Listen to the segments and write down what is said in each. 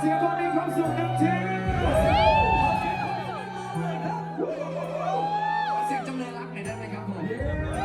เสียงคนมีความสุขกันทีเสียงจำเลยรักหน่อยได้ไหมครับผม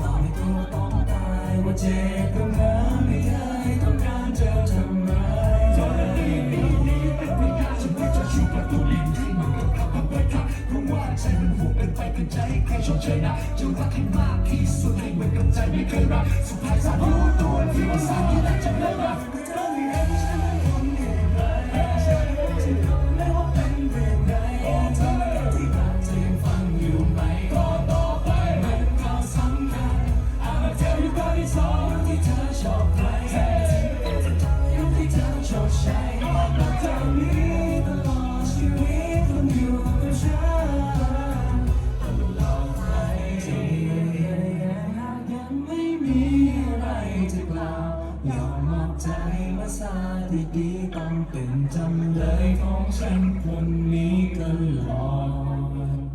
ต่อให้ตัวต้องตายว่าเจ็บก็มาไม่ได้ต้องการเจอทำไมาตอนนี้มีนี้เป็นวิญญาณฉันไม่จะชูประตูลิ้นให้มันกลับมาไปค่ะเพราะว่าใจมันห่วงเป็นไปเป็นใจให้ใครชดเชยนะจะรักให้มากที่สุดให้เหมือนกับใจไม่เคยรักสุดท้ายสารู้ตัวที่ว่าสาที่แต่จะเลิกรักาซาดีต้องเป็นจำเลยของฉันคนนี้ตลอด